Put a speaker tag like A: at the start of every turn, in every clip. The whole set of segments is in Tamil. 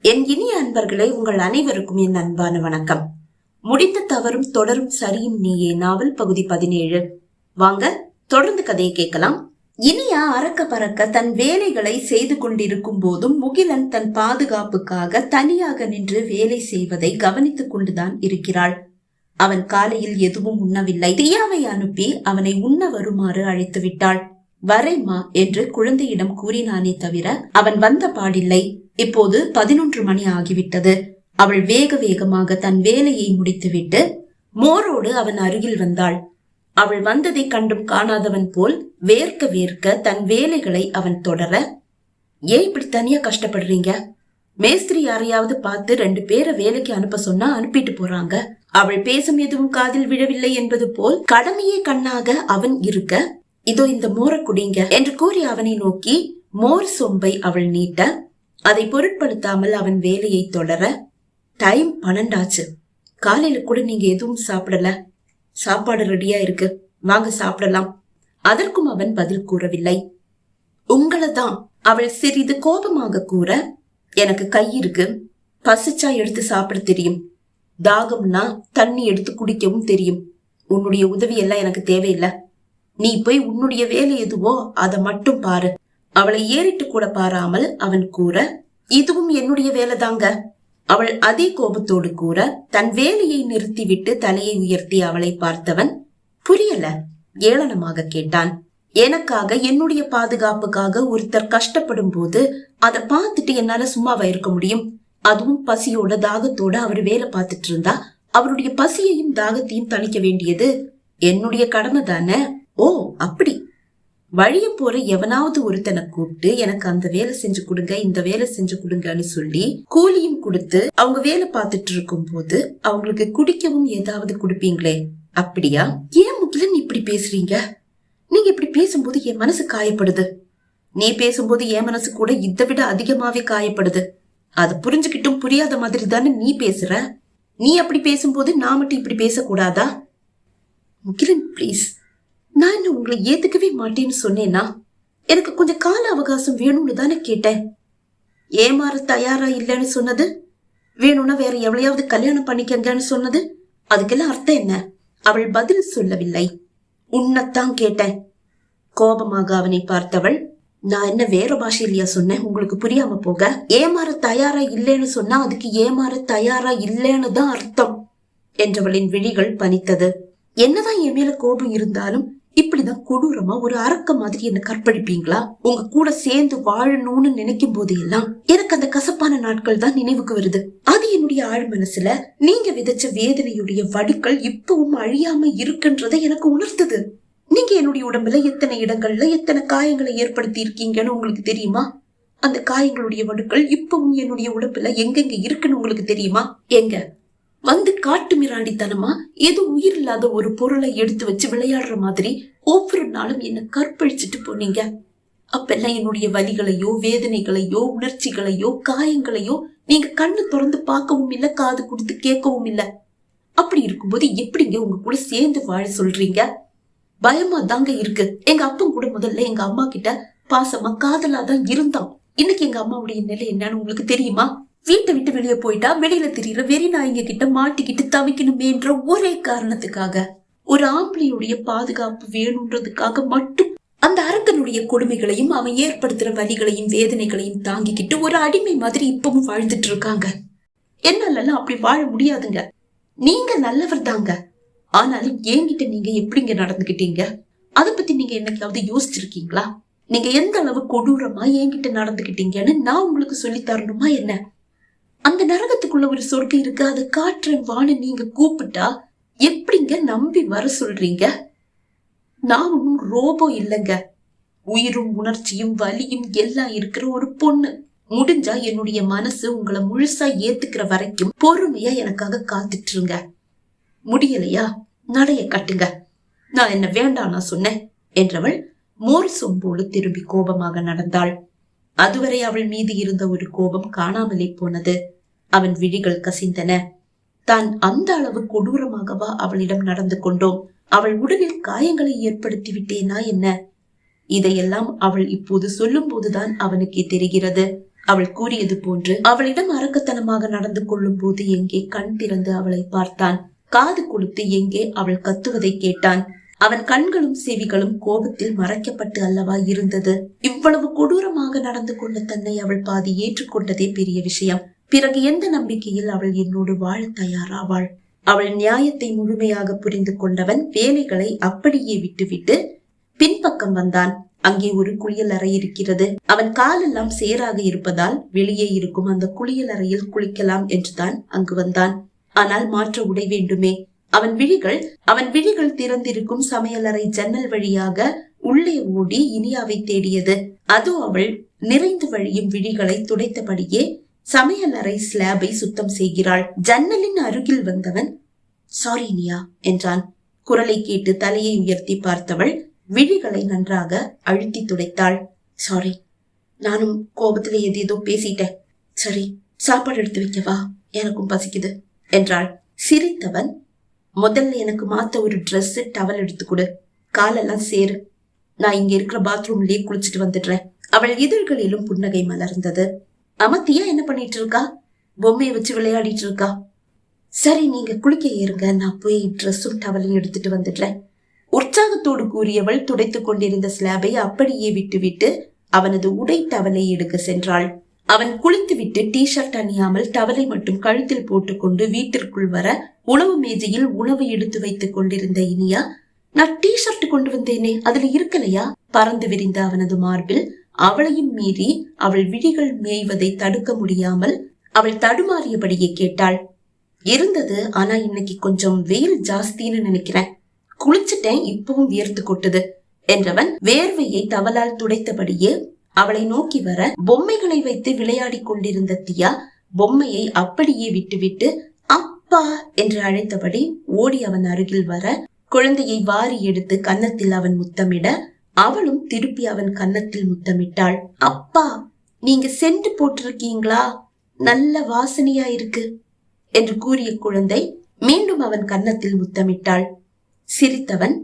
A: என் இனிய அன்பர்களே உங்கள் அனைவருக்கும் என் அன்பான வணக்கம். முடிந்த தவறும் தொடரும் சரியும் நீயே நாவல் பகுதி பதினேழு. வாங்க தொடர்ந்து கதையை கேட்கலாம். இனியா அறக்க பறக்க தன் வேலைகளை செய்து கொண்டிருக்கும் போதும் முகிலன் தன் பாதுகாப்புக்காக தனியாக நின்று வேலை செய்வதை கவனித்துக் கொண்டுதான் இருக்கிறாள். அவன் காலையில் எதுவும் உண்ணவில்லை. தியாவை அனுப்பி அவனை உண்ண வருமாறு அழைத்து விட்டாள் வரைமா என்று குழந்தையிடம் கூறினானே தவிர அவன் வந்த பாடில்லை. இப்போது பதினொன்று மணி ஆகிவிட்டது. அவள் வேக வேகமாக தன் வேலையை முடித்துவிட்டு மோரோடு அவன் அருகில் வந்தாள். அவள் வந்ததை கண்டும் காணாதவன் போல் வேர்க்க வேர்க்க தன் வேலைகளை அவன் தொடர ஏன் இப்படி தனியா கஷ்டப்படுறீங்க? மேஸ்திரி யாரையாவது பார்த்து ரெண்டு பேரை வேலைக்கு அனுப்ப சொன்னா அனுப்பிட்டு போறாங்க. அவள் பேசும் எதுவும் காதில் விழவில்லை என்பது போல் கடமையே கண்ணாக அவன் இருக்க இதோ இந்த மோரை குடிங்க என்று கூறி அவனை நோக்கி மோர் சொம்பை அவள் நீட்ட அதை பொருட்படுத்தாமல் அவன் வேலையை தொடர டைம் பன்னெண்டாச்சு. காலையில கூட நீங்க எதுவும் சாப்பிடல. சாப்பாடு ரெடியா இருக்கு. வாங்க சாப்பிடலாம். அதற்கும் அவன் பதில் கூறவில்லை. உங்களை தான் அவள் சிறிது கோபமாக கூற எனக்கு கை இருக்கு. பசிச்சா எடுத்து சாப்பிட தெரியும். தாகம்னா தண்ணி எடுத்து குடிக்கவும் தெரியும். உன்னுடைய உதவி எல்லாம் எனக்கு தேவையில்லை. நீ போய் உன்னுடைய வேலை எதுவோ அதை மட்டும் பாரு. அவளை ஏறிட்டு கூட பாராமல் அவன் கூற இதுவும் என்னுடைய வேலைதாங்க. அவள் அதே கோபத்தோடு கூற தன் வேலையை நிறுத்திவிட்டு தலையை உயர்த்தி அவளை பார்த்தவன் புரியல ஏளனமாக கேட்டான். எனக்காக என்னுடைய பாதுகாப்புக்காக ஒருத்தர் கஷ்டப்படும் போது அதை பார்த்துட்டு என்னால சும்மாவா இருக்க முடியும்? அதுவும் பசியோட தாகத்தோட அவர் வேலை பார்த்துட்டு இருந்தா அவருடைய பசியையும் தாகத்தையும் தணிக்க வேண்டியது என்னுடைய கடமை தானே? ஓ அப்படி. வழிய போற எவனாவது ஒருத்தனை கூப்பிட்டு எனக்கு அந்த வேலை செஞ்சு கொடுங்க இந்த வேலை செஞ்சு கொடுங்கன்னு சொல்லி கூலியும் கொடுத்து அவங்க வேலை பார்த்துட்டு இருக்கும் போது அவங்களுக்கு குடிக்கவும் ஏதாவது கொடுப்பீங்களே? அப்படியா? ஏன் முகிலன் இப்படி பேசுறீங்க? நீங்க இப்படி பேசும்போது என் மனசு காயப்படுது. நீ பேசும்போது என் மனசு கூட இதை விட அதிகமாவே காயப்படுது. அது புரிஞ்சுக்கிட்டும் புரியாத மாதிரி தானே நீ பேசுற? நீ அப்படி பேசும்போது நான் மட்டும் இப்படி பேசக்கூடாதா? முகிலன் ப்ளீஸ் நான் என்ன உங்களை ஏத்துக்கவே மாட்டேன்னு சொன்னேனா? எனக்கு கொஞ்சம் கால அவகாசம் வேணும்னு தானே கேட்டேன். ஏமாற தயாரா இல்லைன்னு சொன்னது? வேணும்னா வேற எவ்வளையாவது கல்யாணம் பண்ணிக்கங்கன்னு சொன்னது? அதுக்கெல்லாம் அர்த்தம் என்ன? அவள் பதில் சொல்லவில்லை. உன்னைத்தான் கேட்டேன். கோபமாக அவனை பார்த்தவள் நான் என்ன வேற பாஷையிலயா சொன்னேன்? உங்களுக்கு புரியாம போக. ஏமாற தயாரா இல்லைன்னு சொன்னா அதுக்கு ஏமாற தயாரா இல்லைன்னு தான் அர்த்தம் என்றவளின் விழிகள் பனித்தது. என்னதான் என் மேல கோபம் இருந்தாலும் இப்படிதான் கொடூரமா ஒரு அரக்க மாதிரி என்ன கற்பழிப்பீங்களா? உங்க கூட சேர்ந்து வாழணும்னு நினைக்கும் போது எல்லாம் எனக்கு அந்த கசப்பான நாட்கள் தான் நினைவுக்கு வருது. அது என்னுடைய ஆழ் மனசுல நீங்க விதைச்ச வேதனையுடைய வடுக்கள் இப்பவும் அழியாம இருக்குன்றதை எனக்கு உணர்த்துது. நீங்க என்னுடைய உடம்புல எத்தனை இடங்கள்ல எத்தனை காயங்களை ஏற்படுத்தி இருக்கீங்கன்னு உங்களுக்கு தெரியுமா? அந்த காயங்களுடைய வடுக்கள் இப்பவும் என்னுடைய உடம்புல எங்கெங்க இருக்குன்னு உங்களுக்கு தெரியுமா? எங்க? வந்து காட்டு மிராண்டித்தனமா ஏதோ உயிர் இல்லாத ஒரு பொருளை எடுத்து வச்சு விளையாடுற மாதிரி ஒவ்வொரு நாளும் என்ன கற்பழிச்சிட்டு போனீங்க. அப்பெல்லாம் என்னுடைய வலிகளையோ வேதனைகளையோ உணர்ச்சிகளையோ காயங்களையோ நீங்க கண்ணு திறந்து பார்க்கவும் இல்ல காது கொடுத்து கேட்கவும் இல்ல. அப்படி இருக்கும்போது எப்படிங்க உங்க கூட சேர்ந்து வாழ சொல்றீங்க? பயமா தாங்க இருக்கு. எங்க அப்பன் கூட முதல்ல எங்க அம்மா கிட்ட பாசமா காதலா தான் இருந்தான். இன்னைக்கு எங்க அம்மாவுடைய நிலை என்னன்னு உங்களுக்கு தெரியுமா? வீட்டை விட்டு வெளியே போயிட்டா வெளியில தெரியற வெறி நாயங்க கிட்ட மாட்டிக்கிட்டு தவிக்கணுமேன்ற ஒரே காரணத்துக்காக. ஒரு ஆம்பளையுடைய பாதுகாப்பு வேணுன்றதுக்காக மட்டும் அந்த அரக்கனுடைய கொடுமைகளையும் அவன் ஏற்படுத்துற வலிகளையும் வேதனைகளையும் தாங்கிக்கிட்டு ஒரு அடிமை மாதிரி இப்பவும் வாழ்ந்துட்டு இருக்காங்க. என்னாலலாம் அப்படி வாழ முடியாதுங்க. நீங்க நல்லவர் தாங்க. ஆனாலும் என்கிட்ட நீங்க எப்படிங்க நடந்துகிட்டீங்க அதை பத்தி நீங்க என்னைக்காவது யோசிச்சிருக்கீங்களா? நீங்க எந்த அளவு கொடூரமா என்கிட்ட நடந்துகிட்டீங்கன்னு நான் உங்களுக்கு சொல்லி தரணுமா என்ன? அந்த நரகத்துக்குள்ள ஒரு சொர்க்கம் இருக்கு. அதை காற்று வான்னு நீங்க கூப்பிட்டா எப்படிங்க நம்பி வர சொல்றீங்க? நான் ஒன்னும் ரோபோ இல்லைங்க. உயிரும் உணர்ச்சியும் வலியும் எல்லாம் இருக்கிற ஒரு பொண்ணு. முடிஞ்சா என்னுடைய மனசு உங்களை முழுசா ஏத்துக்கிற வரைக்கும் பொறுமையா எனக்காக காத்துட்டு இருங்க முடியலையா? நடைய கட்டுங்க. நான் என்ன வேண்டாம் நான் சொன்னேன் என்றவள் மோர் சொம்போடு திரும்பி கோபமாக நடந்தாள். அதுவரை அவள் மீது இருந்த ஒரு கோபம் காணாமலே போனது. அவன் விழிகள் கசிந்தன. தான் அந்த அளவு கொடூரமாகவா அவளிடம் நடந்து கொண்டோம்? அவள் உடலில் காயங்களை ஏற்படுத்தி விட்டேனா என்ன? இதையெல்லாம் அவள் இப்போது சொல்லும் போதுதான் அவனுக்கே தெரிகிறது. அவள் கூறியது போன்று அவளிடம் அரக்கத்தனமாக நடந்து கொள்ளும் போது எங்கே கண் திறந்து அவளை பார்த்தான். காது கொடுத்து எங்கே அவள் கத்துவதை கேட்டான். அவன் கண்களும் செவிகளும் கோபத்தில் மறைக்கப்பட்டு அல்லவா இருந்தது. இவ்வளவு கொடூரமாக நடந்து கொண்ட தன்னை அவள் பாதி ஏற்றுக்கொண்டதே பெரிய விஷயம். பிறகு எந்த நம்பிக்கையில் அவள் என்னோடு வாழ தயாராவாள்? அவள் நியாயத்தை முழுமையாக புரிந்து கொண்டவன் வேலைகளை அப்படியே விட்டுவிட்டு பின்பக்கம் வந்தான். அங்கே ஒரு குளியல் அறை இருக்கிறது. அவன் காலெல்லாம் சேராக இருப்பதால் வெளியே இருக்கும் அந்த குளியல் அறையில் குளிக்கலாம் என்றுதான் அங்கு வந்தான். ஆனால் மாற்ற உடை வேண்டுமே. அவன் விழிகள் அவன் விழிகள் திறந்திருக்கும் சமையலறை ஜன்னல் வழியாக உள்ளே ஓடி இனியாவை தேடியது. அது அவள் நிறைந்து வழியும் விழிகளை துடைத்தபடியே சமையலறை ஸ்லாபை சுத்தம் செய்கிறாள். ஜன்னலின் அருகில் வந்தவன் சாரி இனியா என்றான். குரலை கேட்டு தலையை உயர்த்தி பார்த்தவள் விழிகளை நன்றாக அழுத்தி துடைத்தாள். சாரி நானும் கோபத்துல எது ஏதோ பேசிட்டேன். சரி சாப்பாடு எடுத்து வைக்கவா? எனக்கும் பசிக்குது என்றாள். சிரித்தவன் முதல்ல எனக்கு மாத்த ஒரு ட்ரெஸ் டவல் எடுத்து கொடு. காலெல்லாம் சேரு. நான் இங்க இருக்கிற பாத்ரூம்லயே குளிச்சுட்டு வந்துடுறேன். அவள் இதழ்களிலும் புன்னகை மலர்ந்தது. அமத்தியா என்ன பண்ணிட்டு இருக்கா? பொம்மையை வச்சு விளையாடிட்டு இருக்கா? சரி நீங்க குளிக்க ஏறுங்க. நான் போய் ட்ரெஸ்ஸும் டவலையும் எடுத்துட்டு வந்துடுறேன். உற்சாகத்தோடு கூறியவள் துடைத்துக் கொண்டிருந்த ஸ்லாபை அப்படியே விட்டுவிட்டு அவனது உடை டவலை எடுக்க சென்றாள். அவன் குளித்துவிட்டு டி ஷர்ட் அணியாமல் டவலை மட்டும் கழுத்தில் போட்டுக்கொண்டு வீட்டிற்குள் வர உணவு மேஜையில் உணவு எடுத்து வைத்துக் கொண்டிருந்த இனியா நான் டி ஷர்ட் கொண்டு வந்தேனே அதுல இருக்கலையா? பறந்து விரிந்த அவனது மார்பில் அவளையும் மீறி அவள் விழிகள் மேய்வதை தடுக்க முடியாமல் அவள் தடுமாறியபடியே கேட்டாள் இருந்தது ஆனா இன்னைக்கு கொஞ்சம் வெயில் ஜாஸ்தின்னு நினைக்கிறேன். குளிச்சுட்டேன் இப்பவும் வியர்த்து கொட்டுது என்றவன் வேர்வையை தவலால் துடைத்தபடியே அவளை நோக்கி வர பொம்மைகளை வைத்து விளையாடிக் கொண்டிருந்த தியா பொம்மையை அப்படியே விட்டுவிட்டு அப்பா என்று அழைத்தபடி ஓடி அவன் அருகில் வர குழந்தையை வாரி எடுத்து கன்னத்தில் அவன் முத்தமிட அவளும் திருப்பி அவன் கன்னத்தில் முத்தமிட்டாள். அப்பா நீங்க சென்று போட்டிருக்கீங்களா? நல்ல வாசனையா இருக்கு என்று கூறிய குழந்தை மீண்டும் அவன் கன்னத்தில் முத்தமிட்டாள். சிரித்தவன்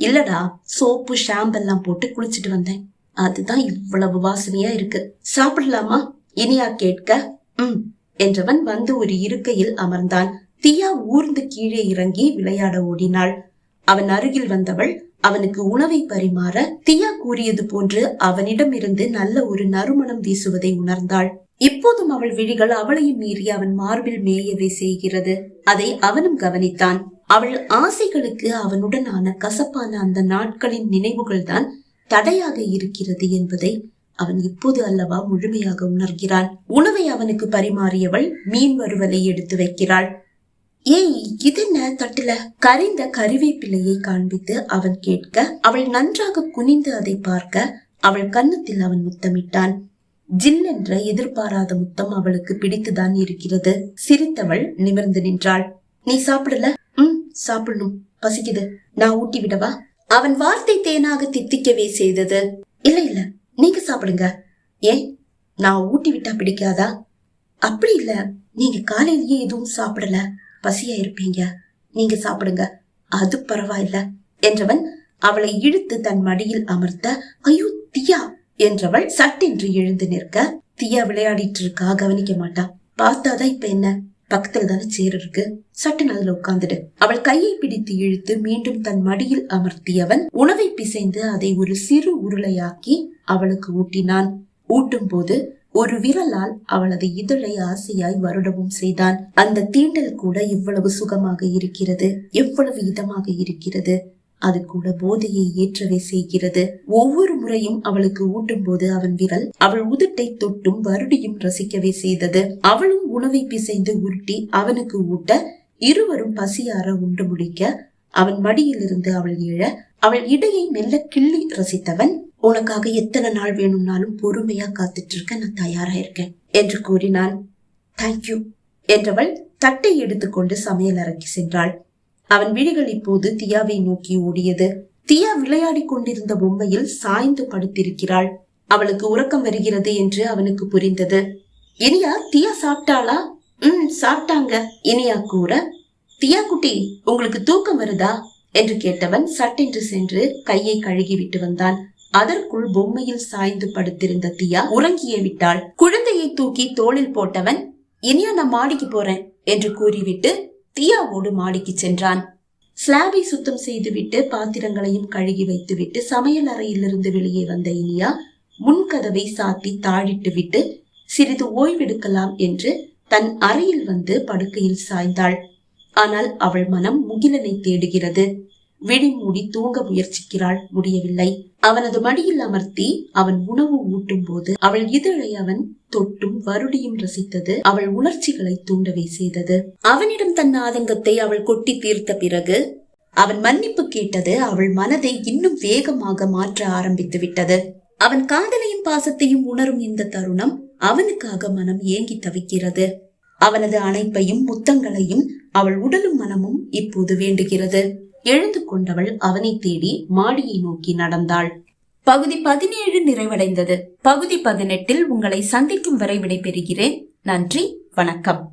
A: இல்லடா சோப்பு ஷாம்பெல்லாம் போட்டு குளிச்சிட்டு வந்தேன். அதுதான் இவ்வளவு வாசனையா இருக்கு. சாப்பிடலாமா? இனியா கேட்க உம் என்றவன் வந்து ஒரு இருக்கையில் அமர்ந்தான். தியா ஊர்ந்து கீழே இறங்கி விளையாட ஓடினாள். அவன் அருகில் வந்தவள் அவனுக்கு உணவை பரிமாற தியா கூறியது போன்று அவனிடம் இருந்து நல்ல ஒரு நறுமணம் வீசுவதை உணர்ந்தாள். இப்போதும் அவள் விழிகள் அவளையும் மீறி அவன் மார்பில் மேயவே செய்கிறது. அதை அவனும் கவனித்தான். அவள் ஆசைகளுக்கு அவனுடனான கசப்பான அந்த நாட்களின் நினைவுகள்தான் தடையாக இருக்கிறது என்பதை அவன் இப்போது அல்லவா முழுமையாக உணர்கிறான். உணவை அவனுக்கு பரிமாறியவள் மீன் வறுவலை எடுத்து வைக்கிறாள். ஏய் இது என்ன தட்டுல? கரிந்த கறிவேப்பிலையை காண்பித்து அவன் கேட்க அவள் நன்றாக குனிந்து அதை பார்க்க அவள் கன்னத்தில் அவன் முத்தமிட்டான். ஜில்லென்ற எதிர்பாராத முத்தம் அவளுக்கு பிடித்துதான் இருக்கிறது. சிரித்தவள் நிமிர்ந்து நின்றாள். நீ சாப்பிடல? ம் சாப்பிடணும். பசிக்குது. நான் ஊட்டி விடவா அவன் வார்த்தை தேனாக தித்திக்கவே செய்தது. இல்ல இல்ல நீங்க சாப்பிடுங்க. ஏன்? நான் ஊட்டி விட்டா பிடிக்காதா? அப்படி இல்ல நீங்க காலையிலேயே எதுவும் சாப்பிடல. பசியா இருப்பீங்க. நீங்க சாப்பிடுங்க. அது பரவாயில்ல என்றவன் அவளை இழுத்து தன் மடியில் அமர்த்த ஐயோ தியா என்றவள் சட்டென்று எழுந்து நிற்க தியா விளையாடிட்டு இருக்கா? கவனிக்க மாட்டா. பார்த்தாதான் இப்ப என்ன? பக்கத்துல தானே சேர் இருக்கு? சட்டு அதுல உட்கார்ந்துடு அவள் கையை பிடித்து இழுத்து மீண்டும் தன் மடியில் அமர்த்தியவன் உணவை பிசைந்து அதை ஒரு சிறு உருளையாக்கி அவளுக்கு ஊட்டினான். ஊட்டும் போது ஒரு விரலால் அவளது இதழை ஆசையாய் வருடவும் செய்தான். அந்த தீண்டல் கூட இவ்வளவு சுகமாக இருக்கிறது எவ்வளவு இதமாக இருக்கிறது? அது கூட போதையை ஏற்றவே செய்கிறது. ஒவ்வொரு முறையும் அவளுக்கு ஊட்டும் போது அவன் விரல் அவள் உதட்டை தொட்டும் வருடியும் ரசிக்கவே செய்தது. அவளும் உணவை பிசைந்து உருட்டி அவனுக்கு ஊட்ட இருவரும் பசியார உண்டு முடிக்க அவன் மடியிலிருந்து அவள் எழ அவள் இடையை மெல்ல கிள்ளி ரசித்தவன் உனக்காக எத்தனை நாள் வேணும்னாலும் பொறுமையா காத்துட்டு இருக்க நான் தயாரா இருக்கேன் என்று கூறினான். தேங்க்யூ என்றவள் தட்டை எடுத்துக்கொண்டு சமையல் அறைக்கு சென்றாள். அவன் விழிகள் இப்போது தியாவை நோக்கி ஓடியது. தியா விளையாடிக் கொண்டிருந்த பொம்மையில் சாய்ந்து படுத்திருக்கிறாள். அவளுக்கு உறக்கம் வருகிறது என்று அவனுக்கு புரிந்தது. இனியா தியா சாப்பிட்டாளா? ம் சாப்பிட்டாங்க இனியா கூற. தியா குட்டி உங்களுக்கு தூக்கம் வருதா? என்று கேட்டவன் சட்டென்று சென்று கையை கழுகி விட்டு வந்தான். அதற்குள் பொம்மையில் சாய்ந்து படுத்திருந்த தியா உறங்கியே விட்டாள். குழந்தையை தூக்கி தோளில் போட்டவன் இனியா நான் மாடிக்கு போறேன் என்று கூறிவிட்டு தியாவோடு மாடிக்கு சென்றான். ஸ்லாபை சுத்தம் செய்துவிட்டு பாத்திரங்களையும் கழுகி வைத்துவிட்டு சமையல் அறையிலிருந்து வெளியே வந்த இனியா முன்கதவை சாத்தி தாழிட்டு விட்டு சிறிது ஓய்வெடுக்கலாம் என்று தன் அறையில் வந்து படுக்கையில் சாய்ந்தாள். ஆனால் அவள் மனம் முகிலனை தேடுகிறது. விழி மூடி தூங்க முயற்சிக்கிறாள் முடியவில்லை. அவனது மடியில் அமர்த்தி அவன் உணவு ஊட்டும் போது அவள் இதழை அவன் தொட்டும் வருடியும் ரசித்தது. அவள் உணர்ச்சிகளை தூண்டவே செய்தது. அவனிடம் தன் ஆதங்கத்தை அவள் கொட்டி தீர்த்த பிறகு அவன் மன்னிப்பு கேட்டது அவள் மனதை இன்னும் வேகமாக மாற்ற ஆரம்பித்து விட்டது. அவன் காதலையும் பாசத்தையும் உணரும் இந்த தருணம் அவனுக்காக மனம் ஏங்கி தவிக்கிறது. அவனது அணைப்பையும் முத்தங்களையும் அவள் உடலும் மனமும் இப்போது வேண்டுகிறது. எழுந்து கொண்டவள் அவனை தேடி மாடியை நோக்கி நடந்தாள். பகுதி பதினேழு நிறைவடைந்தது. பகுதி பதினெட்டில் உங்களை சந்திக்கும் வரை விடைபெறுகிறேன். நன்றி. வணக்கம்.